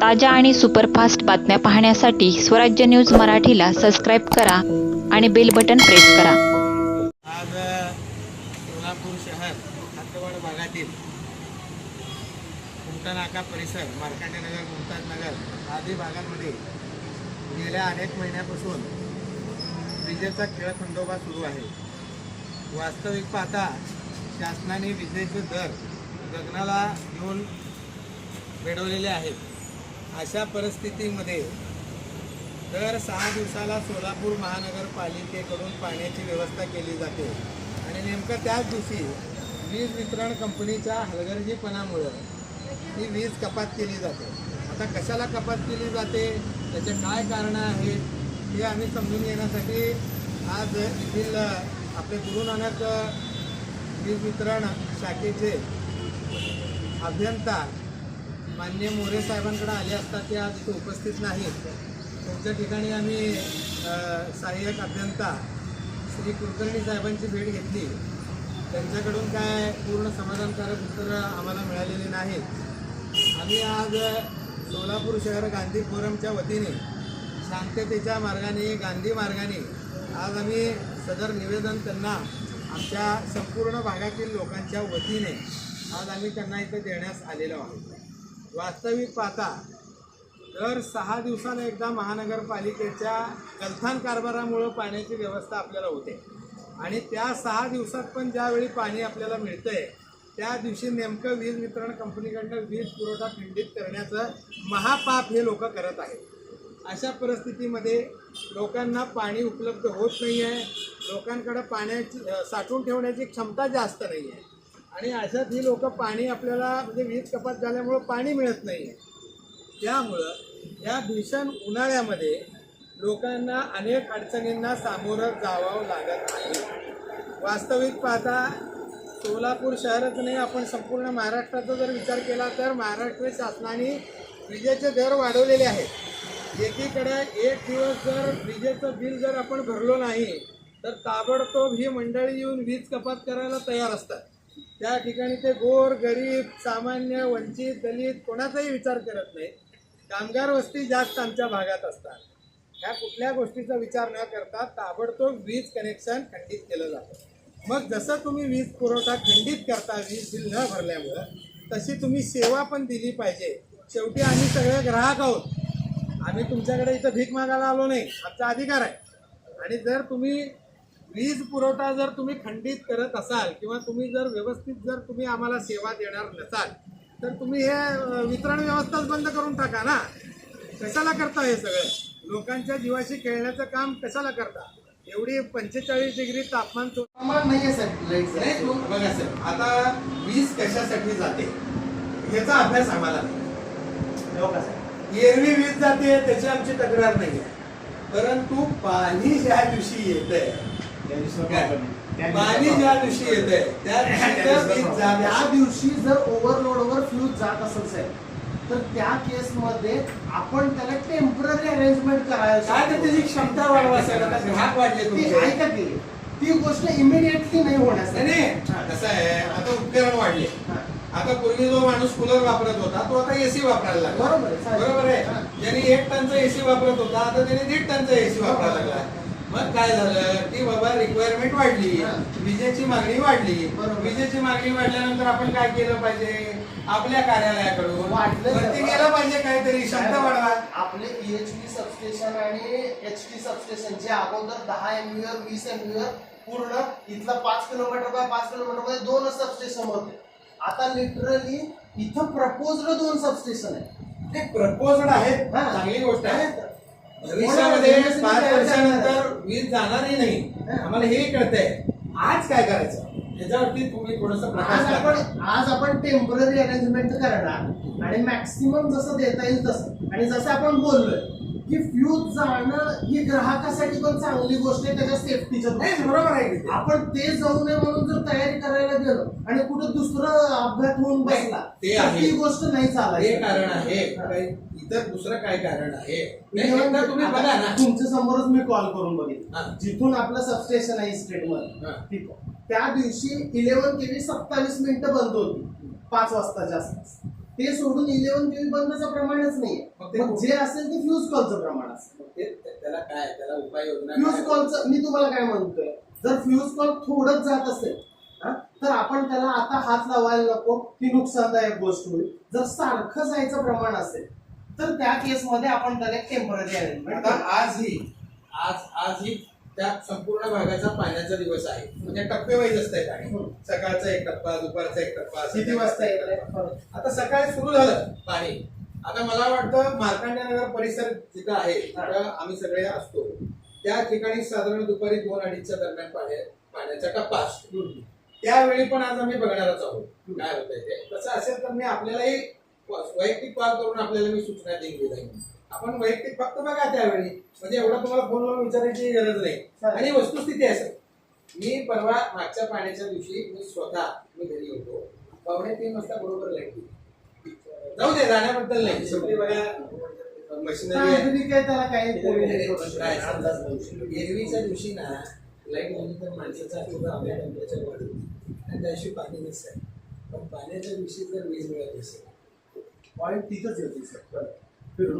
ताज्या आणि सुपरफास्ट बातम्या पाहण्यासाठी स्वराज्य न्यूज मराठीला सबस्क्राईब करा आणि बेल बटन प्रेस करा. आज सोलापूर शहर हातवड भागातील कुमटा परिसर परिसर मार्कांडेनगर मुमताज नगर आदी भागांमध्ये गेल्या अनेक महिन्यापासून विजेचा खेळ खंडोबा सुरू आहे. वास्तविक पाहता शासनाने विजेचे दर गगनाला घेऊन वेढवलेले आहेत. अशा परिस्थितीमध्ये दर सहा दिवसाला सोलापूर महानगरपालिकेकडून पाण्याची व्यवस्था केली जाते. आणि नेमकं त्याच दिवशी वीज वितरण कंपनीच्या हलगर्जीपणामुळं ही वीज कपात केली जाते. आता कशाला कपात केली जाते? त्याचे काय कारणं आहेत? हे आम्ही समजून घेण्यासाठी आज येथील आपले गुरु नानक वीज वितरण शाखेचे अभियंता मान्य मोरे साहेबांकडे आले असता ते आज इथे उपस्थित नाहीत. तुमच्या ठिकाणी आम्ही सहाय्यक अभियंता श्री कुलकर्णी साहेबांची भेट घेतली. त्यांच्याकडून काय पूर्ण समाधानकारक उत्तरं आम्हाला मिळालेली नाहीत. आम्ही आज सोलापूर शहर गांधी फोरमच्या वतीने शांततेच्या मार्गाने गांधी मार्गाने आज आम्ही सदर निवेदन त्यांना आमच्या संपूर्ण भागातील लोकांच्या वतीने आज आम्ही त्यांना इथं देण्यास आलेलो आहोत. वास्तविक पाहता दर सहा दिवसानं एकदा महानगरपालिकेच्या गलथान कारभारामुळं पाण्याची व्यवस्था आपल्याला होते. आणि त्या सहा दिवसात पण ज्यावेळी पाणी आपल्याला मिळतं आहे त्या दिवशी नेमकं वीज वितरण कंपनीकडनं वीज पुरवठा खंडित करण्याचं महापाप हे लोक करत आहेत. अशा परिस्थितीमध्ये लोकांना पाणी उपलब्ध होत नाही आहे लोकांकडं पाण्याची साठवून ठेवण्याची क्षमता जास्त नाही आहे आणि अशात ही लोक पाणी आपल्याला म्हणजे वीज कपात झाल्यामुळं पाणी मिळत नाही. आहे त्यामुळं या भीषण उन्हाळ्यामध्ये लोकांना अनेक अडचणींना सामोरं जावं लागत आहे. वास्तविक पाहता सोलापूर शहरच नाही आपण संपूर्ण महाराष्ट्राचा जर विचार केला तर महाराष्ट्र शासनाने विजेचे दर वाढवलेले आहेत. एकीकडे एक दिवस जर विजेचं बिल जर आपण भरलो नाही तर ताबडतोब ही मंडळी येऊन वीज कपात करायला तयार असतात. त्या ठिकाणी ते गोर गरीब सामान्य वंचित दलित कोणाचाही विचार करत नाही. कामगार वस्ती जास्त आमच्या भागात असतात. ह्या कुठल्या गोष्टीचा विचार न करता ताबडतोब वीज कनेक्शन खंडित केलं जातं. मग जसं तुम्ही वीज पुरवठा खंडित करता वीज बिल न भरल्यामुळं तशी तुम्ही सेवा पण दिली पाहिजे. शेवटी आम्ही सगळे ग्राहक आहोत. आम्ही तुमच्याकडे इथं भीक मागायला आलो नाही. आमचा अधिकार आहे. आणि जर तुम्ही वीज पुरवठा जर तुम्ही खंडित करत असाल किंवा तुम्ही जर व्यवस्थित जर तुम्ही आम्हाला सेवा देणार नसाल तर तुम्ही हे वितरण व्यवस्थाच बंद करून टाका ना. कशाला करता हे सगळं? लोकांच्या जीवाशी खेळण्याचं काम कशाला करता? एवढी पंचेचाळीस डिग्री तापमान तो- प्रमाण नाहीये सर लाइट नाही, तू- बघा सर आता वीज कशासाठी जाते? ह्याचा अभ्यास आम्हाला नाही. एरवी वीज जाते त्याची आमची तक्रार नाही आहे परंतु पाणी ज्या दिवशी येतंय पाणी ज्या दिवशी येतंय त्या दिवशी त्या दिवशी जर ओव्हरलोडवर फ्यूज जात असेल साहेब तर त्या केस मध्ये आपण त्याला टेंपररी अरेंजमेंट करायला काय तर त्याची क्षमता वाढवा सर आता ग्राहक वाढले ती ऐका गोष्ट इमिडिएटली नाही होणार नाही कसं आहे आता उपकरण वाढले. आता पूर्वी जो माणूस कूलर वापरत होता तो आता एसी वापरायला लागला. बरोबर. बरोबर आहे. ज्यांनी एक टनचा एसी वापरत होता आता त्याने दीड टनचा एसी वापरायला लागला. मग काय झालं की बाबा रिक्वायरमेंट वाढली. विजेची मागणी वाढली. विजेची मागणी वाढल्यानंतर आपण काय केलं पाहिजे? आपल्या कार्यालयाकडून. तर- गेलं पाहिजे काहीतरी क्षमता वाढवा. आपले ईएचपी सबस्टेशन आणि एच टी सबस्टेशन जे अगोदर दहा एमव्हीवर वीस एमव्हीवर पूर्ण इथलं पाच किलोमीटर बाय पाच किलोमीटरमध्ये दोन सबस्टेशन होते. आता लिटरली इथं प्रपोजड दोन सबस्टेशन आहे ते प्रपोजड आहेत. चांगली गोष्ट आहे. भविष्यामध्ये पाच वर्षानंतर? वीज जाणारही नाही. आम्हाला हे कळतंय आज काय करायचं याच्यावरती तुम्ही थोडस प्रकाश आज. आपण आज आपण टेंपररी अरेंजमेंट करणार आणि मॅक्सिमम जसं देता येईल तसं आणि जसं आपण बोललोय की फ्यूज जाणं ही ग्राहकासाठी पण चांगली गोष्ट आहे त्याच्या सेफ्टीच्या नाही बरोबर आहे की ते. आपण ते जाऊ नये म्हणून जर तयारी करायला गेलो आणि कुठं दुसरं अपघात होऊन बसला ते तर आहे. ती गोष्ट नाही हे चालायची कारण आहे हा. काही इतर दुसरं काय कारण आहे नाही, एकदा तुम्ही बघा ना तुमच्या समोरच मी कॉल करून हा. बघितलं जिथून आपलं सबस्टेशन आहे स्टेटमध्ये हा. त्या दिवशी इलेव्हन केवी सत्तावीस मिनिटं बंद होती पाच वाजता जास्त ते सोडून इलेव्हन केवी बंदचं प्रमाणच मग जे असेल ते फ्यूज कॉलचं प्रमाण असेल. त्याला काय त्याला उपाययोजना फ्यूज? कॉलचं मी तुम्हाला काय म्हणतोय? जर फ्यूज कॉल थोडंच जात असेल तर आपण त्याला आता हात लावायला नको ही नुकसानदायक गोष्ट होईल. जर सारखं जायचं प्रमाण असेल तर त्या केसमध्ये आपण त्याला टेंपररी अरेंजमेंट आता आज ही आज आज ही त्या संपूर्ण भागाचा पाण्याचा दिवस आहे. म्हणजे टप्पे वाईज असतंय पाणी. हम्म. सकाळचा एक टप्पा दुपारचा एक टप्पा किती वाजता येत संध्याकाळचा आता सकाळी सुरू झालं पाणी. आता मला वाटतं मार्कंडनगर परिसर जिथं आहे तिथं आम्ही सगळे असतो. त्या ठिकाणी साधारण दुपारी दोन अडीचच्या दरम्यान पाण्या पाण्याचा टप्पा असतो. त्यावेळी पण आज आम्ही बघणारच आहोत. काय होतंय ते. तसं असेल तर मी आपल्यालाही वैयक्तिक कॉल करून आपल्याला मी सूचना देईन आपण वैयक्तिक फक्त बघा त्यावेळी. म्हणजे एवढं तुम्हाला फोनवर विचारायची गरज नाही. आणि वस्तुस्थिती असेल मी परवा मागच्या पाण्याच्या दिवशी मी स्वतः मी घरी होतो. पावणे तीन वाजता बरोबर लाइट गेली. जाऊ दे जाण्याबद्दल नाही. शेवटी बघा मशिनरी आहे. त्याला काही. काय? एरवीच्या दिवशी ना लाइट गेली तर माणसाचा सुद्धा आपल्या टेम्परेचर वाढेल आणि त्याशिवाय पाणी नसतं पण पाण्याच्या दिवशी जर वीज मिळत असेल पॉईंट तिथंच येते सर फिरून